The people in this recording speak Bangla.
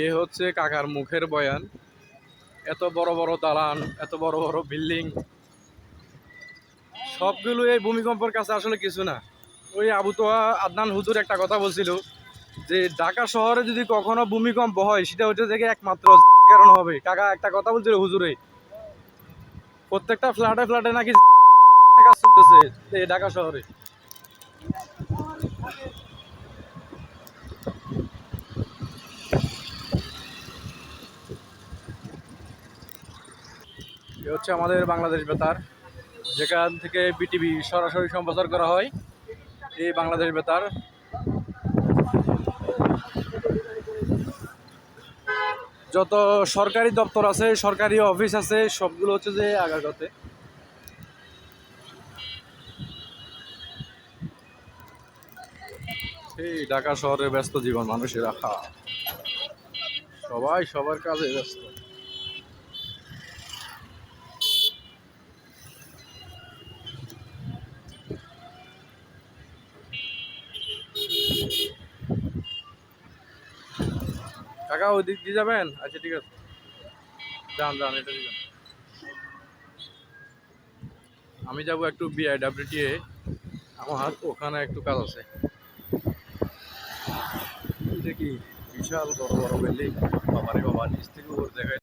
এই হচ্ছে কাকার মুখের বয়ান। এত বড় বড় দালান, এত বড় বড় বিল্ডিং। সবগুলো এই ভূমিকম্পের কাছে আসলে কিছু না। ওই আবু তোয়া আদনান হুজুর একটা কথা বলছিল যে, ঢাকা শহরে যদি কখনো ভূমিকম্প হয়, সেটা হচ্ছে থেকে একমাত্র কারণ হবে। কাকা একটা কথা বলছিল হুজুরে, প্রত্যেকটা ফ্ল্যাটে ফ্ল্যাটে নাকি কাজ চলতেছে ঢাকা শহরে। এ হচ্ছে আমাদের বাংলাদেশ বেতার, যেখান থেকে বিটিভি সরাসরি সম্প্রচার করা হয় এই বাংলাদেশ বেতার। যত সরকারি দপ্তর আছে, সরকারি অফিস আছে, সবগুলো হচ্ছে যে আগারগাঁওতে এই ঢাকা শহরে ব্যস্ত জীবন, মানুষের রাখা সবাই সবার কাজে ব্যস্ত। কাকা, ওই দিক দিয়ে যাবেন? আচ্ছা ঠিক আছে। যান যান এটা দিয়ে। আমি যাব একটু বিআইডাব্লিউটিএ আমার ওখানে একটু কাজ আছে। দেখি বিশাল বড় বড় বিল্ডিং বাবারে বাবা, নিচ থেকে উপর দেখায়।